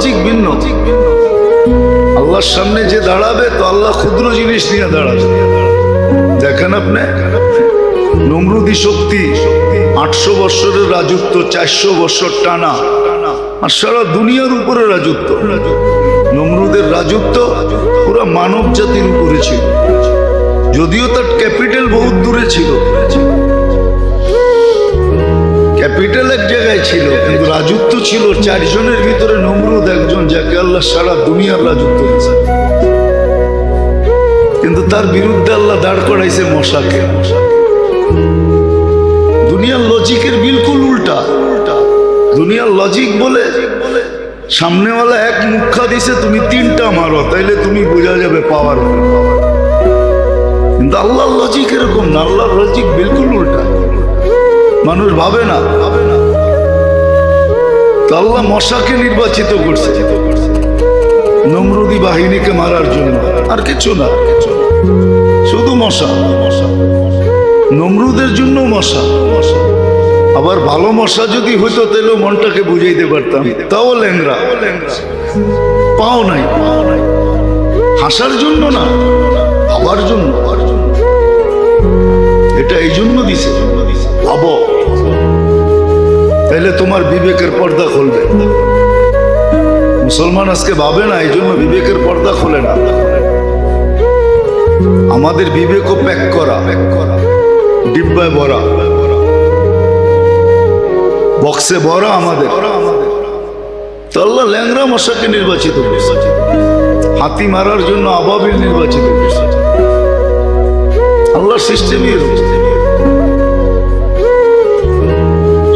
Logic ভিন্ন। আল্লাহর সামনে যে দাঁড়াবে, তো আল্লাহ ক্ষুদ্র জিনিস নিয়ে দাঁড়াবে। দেখেন আপনি, নমরুদি শক্তি আটশো বৎসরের রাজত্ব, চারশো বৎসর টানা। আর সারা দুনিয়ার উপরে রাজত্ব। নমরুদের রাজত্ব পুরো মানব জাতির উপরে ছিল। যদিও তার ক্যাপিটাল বহুত দূরে ছিল। ক্যাপিটাল এক জায়গায় ছিল, কিন্তু রাজত্ব ছিল চারজনের ভিতরে নমরুদ একজন, যাকে আল্লাহ সারা দুনিয়ার রাজত্ব দিয়েছে কিন্তু তার বিরুদ্ধে আল্লাহ দাঁড় করাইছে মশাকে। দুনিয়ার লজিকের বিলকুল উল্টা। দুনিয়ার লজিক বলে, সামনেওয়ালা এক মুখা দিছে, তুমি তিনটা মারো, তাইলে তুমি বোঝা যাবে পাওয়ার কিন্তু আল্লাহর লজিক এরকম না, আল্লাহর লজিক বিলকুল উল্টা। মানুষ ভাবে না। ভাবে না আল্লাহ মশাকে নির্বাচিত করছে। নমরুদি বাহিনীকে মারার জন্য। আর কিছু না। শুধু মশা। মশা নমরুদের জন্য মশা। আবার ভালো মশা যদি হইতো তাহলে মনটাকে বুঝাইতে পারতাম। তাও ল্যাংরা পাও নাই। হাসার জন্য না আবার জন্য। এটা এই জন্য তোমার বিবেকের পর্দা খুলবে। মুসলমান আজকে ভাবে না, এই জন্য বিবেকের পর্দা খোলে না। আমাদের বিবেকও প্যাক করা প্যাক করা ডিব্বায় ভরা। বক্সে ভরা আমাদের। তো আল্লাহ ল্যাংরা মশাকে নির্বাচিত হাতি মারার জন্য আবাবিল নির্বাচিত করেছে। আল্লাহর সিস্টেমই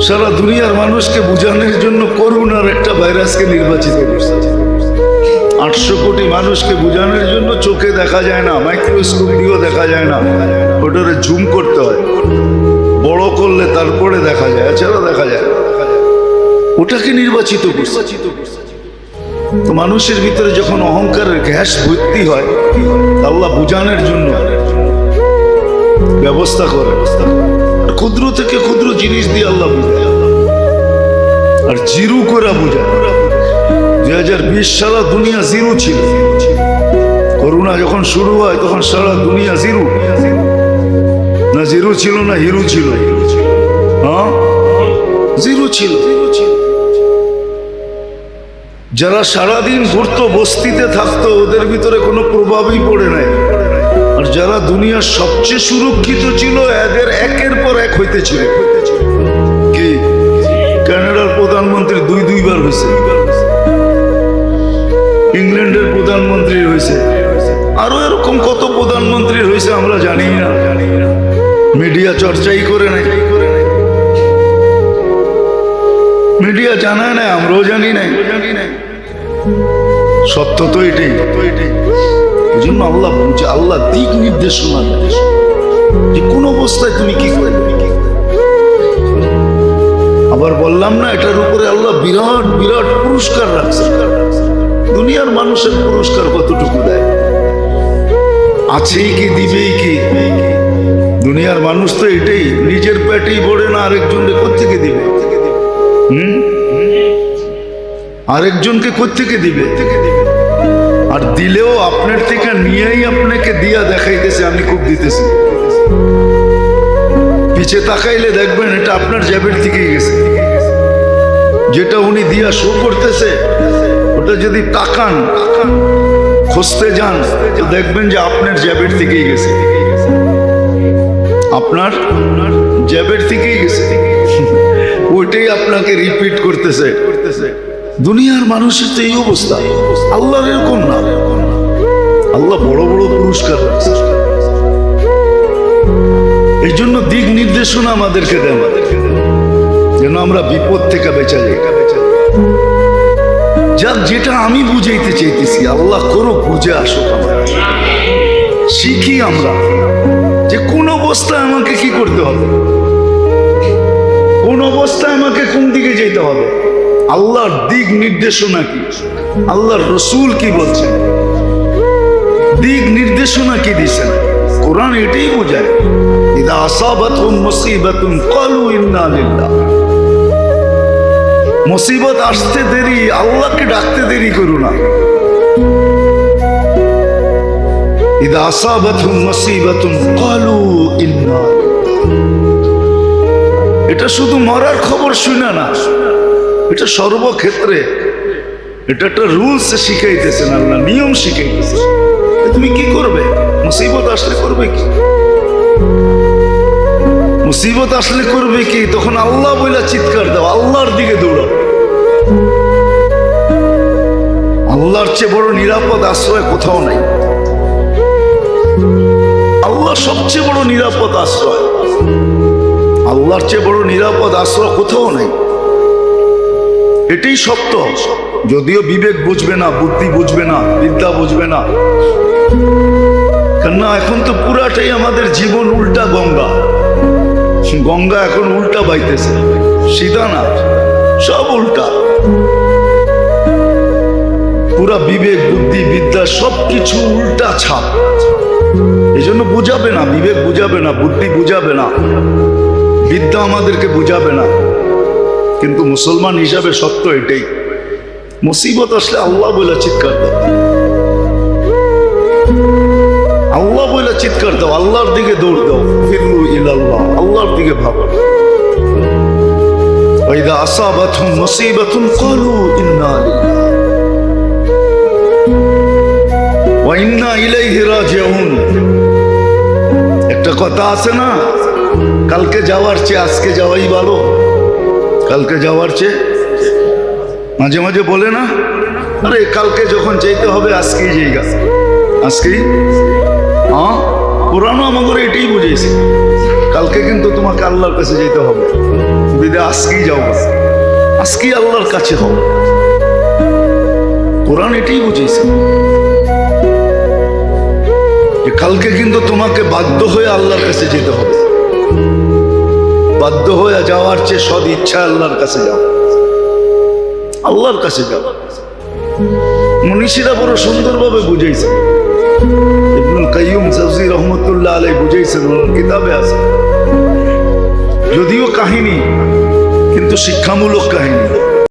সারা দুনিয়ার মানুষকে বুঝানোর জন্য করুণার একটা ভাইরাসকে নির্বাচিত করছে। আটশো কোটি মানুষকে বোঝানোর জন্য চোখে দেখা যায় না, মাইক্রোস্কোপ দিয়েও দেখা যায় না। ওটারে জুম করতে হয়। বড় করলে তারপরে দেখা যায় এছাড়া দেখা যায়। ওটাকে নির্বাচিত করছে। তো মানুষের ভিতরে যখন অহংকারের গ্যাস ভর্তি হয়, আল্লাহ বুঝানোর জন্য ব্যবস্থা করে। আর ক্ষুদ্র থেকে ক্ষুদ্র জিনিস দিয়ে আল্লাহ বুঝায়। আর জিরু করে বুঝায়। দুই হাজার বিশ সালা দুনিয়া জিরো ছিল। করোনা যখন শুরু হয়, তখন সারা দুনিয়া জিরো। না জিরো ছিল, না হিরো ছিল। হ্যাঁ? জিরো ছিল। যারা সারাদিন ঘুরতো, বস্তিতে থাকতো, ওদের ভিতরে কোনো প্রভাবই পড়ে নাই। আর যারা দুনিয়ার সবচেয়ে সুরক্ষিত ছিল, এদের একের পর এক হইতেছিল। কি? কানাডার প্রধানমন্ত্রী দুই দুইবার হয়েছে ইংল্যান্ডের প্রধানমন্ত্রী হয়েছে আরও এরকম কত প্রধানমন্ত্রী হয়েছে আমরা জানি না। মিডিয়া চর্চাই করে নাই। মিডিয়া জানায় না আমরাও জানি নাই। সত্য তো এটাই। এই জন্য আল্লাহ বুঝে আল্লাহ দিক নির্দেশনা দেয়। যে কোন অবস্থায় তুমি কি করবে? আবার বললাম না, এটার উপরে আল্লাহ বিরাট বিরাট পুরস্কার রাখছে। দুনিয়ার মানুষের পুরস্কার কতটুকু দেয়? আছেই কি, দিবেই কি? দুনিয়ার মানুষ তো এটাই, নিজের পেটেই পড়ে না আরেকজনকে কোথেকে দিবে? আরেকজনকে কোথেকে দিবে? আর দিলেও আপনার থেকে নিয়েই আপনাকে দিয়া দেখাইতেছে, আমি খুব দিতেছি। পিছে তাকাইলে দেখবেন এটা আপনার জ্যাবের থেকেই গেছে। যেটা উনি দিয়া শো করতেছে, ওটা যদি তাকান, খুঁজতে যান দেখবেন যে আপনার জ্যাবের থেকেই গেছে। আপনার জ্যাবের থেকেই গেছে। ওইটাই আপনাকে রিপিট করতেছে করতেছে। দুনিয়ার মানুষের তো এই অবস্থা। আল্লাহর এরকম না। আল্লাহ বড় বড় পুরস্কার এই জন্য দিক নির্দেশনা আমাদেরকে দেন। যেন আমরা বিপদ থেকে বেঁচে যাই। যাক, যেটা আমি বুঝাইতে চাইতেছি, আল্লাহ করো বুঝে আসুক আমরা শিখি আমরা যে কোন অবস্থায় আমাকে কি করতে হবে? কোন অবস্থায় আমাকে কোন দিকে যেতে হবে? আল্লাহর দিক নির্দেশনা কি? আল্লাহর রসুল কি বলছেন? দিক নির্দেশনা কি দিচ্ছেন কোরআন এটাই বোঝায়। ইদা আসাবাতুম মুসিবাতুন ক্বালু ইন্না লিল্লাহ। মুসিবত আসতে দেরি, আল্লাহকে ডাকতে দেরি করো না। ইদা আসাবাতুম মুসিবাতুন ক্বালু ইন্না এটা শুধু মরার খবর শুনে না। এটা সর্বক্ষেত্রে এটা একটা রুলস শিখাইতেছেন আল্লাহ, নিয়ম শিখাইতেছে তুমি কি করবে? মুসিবত আসলে করবে কি? মুসিবত আসলে করবে কি? তখন আল্লাহ বইলা চিৎকার দাও, আল্লাহর দিকে দৌড়াও। আল্লাহর চেয়ে বড় নিরাপদ আশ্রয় কোথাও নাই। আল্লাহ সবচেয়ে বড় নিরাপদ আশ্রয়। আল্লাহর চেয়ে বড় নিরাপদ আশ্রয় কোথাও নেই। এটাই সত্য। যদিও বিবেক বুঝবে না, বুদ্ধি বুঝবে না, বিদ্যা বুঝবে না। কেননা এখন তো পুরাটাই আমাদের জীবন উল্টা গঙ্গা। গঙ্গা এখন উল্টা বাইতেছে, সিধা না, সব উল্টা। পুরা বিবেক, বুদ্ধি, বিদ্যা সব কিছু উল্টা ছাপ। এই জন্য বুঝাবে না, বিবেক বুঝাবে না, বুদ্ধি বুঝাবে না। বিদ্যা আমাদেরকে বুঝাবে না। কিন্তু মুসলমান হিসাবে সত্য এটাই মুসিবত আসলে আল্লাহ বলে চিৎকার দাও আল্লাহ বলে চিৎকার দাও আল্লাহর দিকে দৌড় দাও ফিরু ইলাল্লাহ আল্লাহর দিকে ভাবো وإذا أصابتهم مصيبة قالوا إنا لله وإنا إليه راجعون একটা কথা আছে না কালকে যাওয়ার চেয়ে আজকে যাওয়াই ভালো কালকে যাওয়ার চেয়ে মাঝে মাঝে বলে না? আরে, কালকে যখন যেতে হবে, আজকেই যাইগা আজকেই? হ্যাঁ কোরআনও আমাদের এটাই বুঝেছে কালকে কিন্তু তোমাকে আল্লাহর কাছে যেতে হবে। বিদে, আজকেই যাও আজকেই আল্লাহর কাছে হবে কোরআন এটাই বুঝেছে যে কালকে কিন্তু তোমাকে বাধ্য হয়ে আল্লাহর কাছে যেতে হবে। বাধ্য হয়ে যাওয়ার চেয়ে সদ ইচ্ছা আল্লাহর কাছে যাও। আল্লাহর কাছে যাও। মনীষীরা বড় সুন্দরভাবে ভাবে ইবনুল রহমতুল্লাহ আলাই ওনার কিতাবে আছে। যদিও কাহিনী, কিন্তু শিক্ষামূলক কাহিনী।